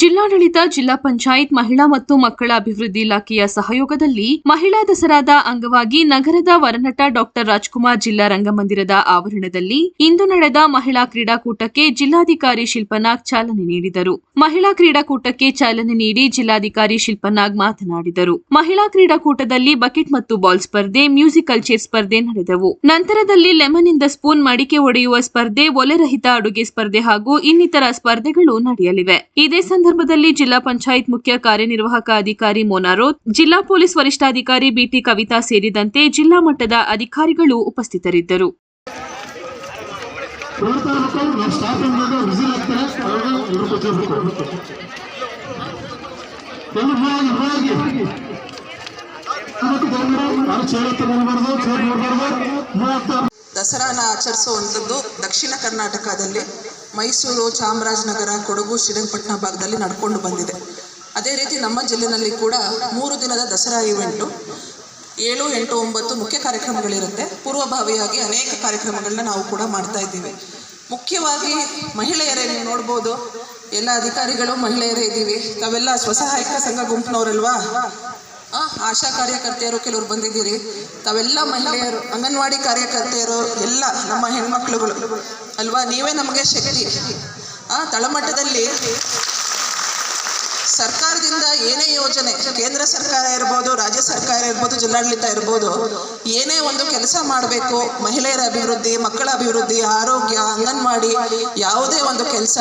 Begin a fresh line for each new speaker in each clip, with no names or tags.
ಜಿಲ್ಲಾಡಳಿತ, ಜಿಲ್ಲಾ ಪಂಚಾಯತ್, ಮಹಿಳಾ ಮತ್ತು ಮಕ್ಕಳ ಅಭಿವೃದ್ಧಿ ಇಲಾಖೆಯ ಸಹಯೋಗದಲ್ಲಿ ಮಹಿಳಾ ದಸರಾದ ಅಂಗವಾಗಿ ನಗರದ ವರನಟ ಡಾಕ್ಟರ್ ರಾಜ್ಕುಮಾರ್ ಜಿಲ್ಲಾ ರಂಗಮಂದಿರದ ಆವರಣದಲ್ಲಿ ಇಂದು ನಡೆದ ಮಹಿಳಾ ಕ್ರೀಡಾಕೂಟಕ್ಕೆ ಜಿಲ್ಲಾಧಿಕಾರಿ ಶಿಲ್ಪನಾಗ್ ಚಾಲನೆ ನೀಡಿದರು. ಮಹಿಳಾ ಕ್ರೀಡಾಕೂಟಕ್ಕೆ ಚಾಲನೆ ನೀಡಿ ಜಿಲ್ಲಾಧಿಕಾರಿ ಶಿಲ್ಪನಾಗ್ ಮಾತನಾಡಿದರು. ಮಹಿಳಾ ಕ್ರೀಡಾಕೂಟದಲ್ಲಿ ಬಕೆಟ್ ಮತ್ತು ಬಾಲ್ ಸ್ಪರ್ಧೆ, ಮ್ಯೂಸಿಕಲ್ ಚೇರ್ ಸ್ಪರ್ಧೆ ನಡೆದವು. ನಂತರದಲ್ಲಿ ಲೆಮನ್ ಇಂದ ಸ್ಪೂನ್ ಮಡಿಕೆ ಒಡೆಯುವ ಸ್ಪರ್ಧೆ, ಒಲೆರಹಿತ ಅಡುಗೆ ಸ್ಪರ್ಧೆ ಹಾಗೂ ಇನ್ನಿತರ ಸ್ಪರ್ಧೆಗಳು ನಡೆಯಲಿವೆ. ಇದೇ ಸಂದರ್ಭದಲ್ಲಿ ಜಿಲ್ಲಾ ಪಂಚಾಯತ್ ಮುಖ್ಯ ಕಾರ್ಯನಿರ್ವಾಹಕ ಅಧಿಕಾರಿ ಮೋನಾರೋತ್ ಜಿಲ್ಲಾ ಪೊಲೀಸ್ ವರಿಷ್ಠಾಧಿಕಾರಿ ಬಿಟಿ ಕವಿತಾ ಸೇರಿದಂತೆ ಜಿಲ್ಲಾ ಮಟ್ಟದ ಅಧಿಕಾರಿಗಳು ಉಪಸ್ಥಿತರಿದ್ದರು.
ದಸರಾನ ಆಚರಿಸುವಂಥದ್ದು ದಕ್ಷಿಣ ಕರ್ನಾಟಕದಲ್ಲಿ. ಮೈಸೂರು ಚಾಮರಾಜನಗರ, ಕೊಡಗು, ಶ್ರೀರಂಗಪಟ್ಟಣ ಭಾಗದಲ್ಲಿ ನಡ್ಕೊಂಡು ಬಂದಿದೆ. ಅದೇ ರೀತಿ ನಮ್ಮ ಜಿಲ್ಲೆಯಲ್ಲಿ ಕೂಡ ಮೂರು ದಿನದ ದಸರಾ ಇವೆಂಟು ಏಳು, ಎಂಟು, ಒಂಬತ್ತು ಮುಖ್ಯ ಕಾರ್ಯಕ್ರಮಗಳಿರುತ್ತೆ. ಪೂರ್ವಭಾವಿಯಾಗಿ ಅನೇಕ ಕಾರ್ಯಕ್ರಮಗಳನ್ನ ನಾವು ಕೂಡ ಮಾಡ್ತಾ ಇದ್ದೀವಿ. ಮುಖ್ಯವಾಗಿ ಮಹಿಳೆಯರೇ ನೀವು ನೋಡ್ಬೋದು. ಎಲ್ಲ ಅಧಿಕಾರಿಗಳು ಮಹಿಳೆಯರೇ ಇದ್ದೀವಿ. ತಾವೆಲ್ಲ ಸ್ವಸಹಾಯಕ ಸಂಘ ಗುಂಪಿನವರಲ್ವಾ? ಆಶಾ ಕಾರ್ಯಕರ್ತೆಯರು ಕೆಲವರು ಬಂದಿದ್ದೀರಿ. ತಾವೆಲ್ಲ ಮಹಿಳೆಯರು, ಅಂಗನವಾಡಿ ಕಾರ್ಯಕರ್ತೆಯರು, ಎಲ್ಲ ನಮ್ಮ ಹೆಣ್ಮಕ್ಳುಗಳು. ಅಲ್ವಾ? ನೀವೇ ನಮಗೆ ಶಕ್ತಿ. ಆ, ತಳಮಟ್ಟದಲ್ಲಿ ಸರ್ಕಾರದಿಂದ ಏನೇ ಯೋಜನೆ, ಕೇಂದ್ರ ಸರ್ಕಾರ ಇರ್ಬೋದು, ರಾಜ್ಯ ಸರ್ಕಾರ ಇರ್ಬೋದು, ಜಿಲ್ಲಾಡಳಿತ ಇರ್ಬೋದು, ಏನೇ ಒಂದು ಕೆಲಸ ಮಾಡಬೇಕು, ಮಹಿಳೆಯರ ಅಭಿವೃದ್ಧಿ, ಮಕ್ಕಳ ಅಭಿವೃದ್ಧಿ, ಆರೋಗ್ಯ, ಅಂಗನವಾಡಿ, ಯಾವುದೇ ಒಂದು ಕೆಲಸ,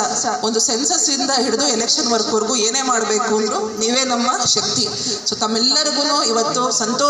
ಒಂದು ಸೆನ್ಸಸ್ ಇಂದ ಹಿಡಿದು ಎಲೆಕ್ಷನ್ ವರ್ಕ್ವರೆಗೂ ಏನೇ ಮಾಡಬೇಕು ಅಂದ್ರೂ ನೀವೇ ನಮ್ಮ ಶಕ್ತಿ. ಸೊ ತಮ್ಮೆಲ್ಲರಿಗೂ ಇವತ್ತು ಸಂತೋಷ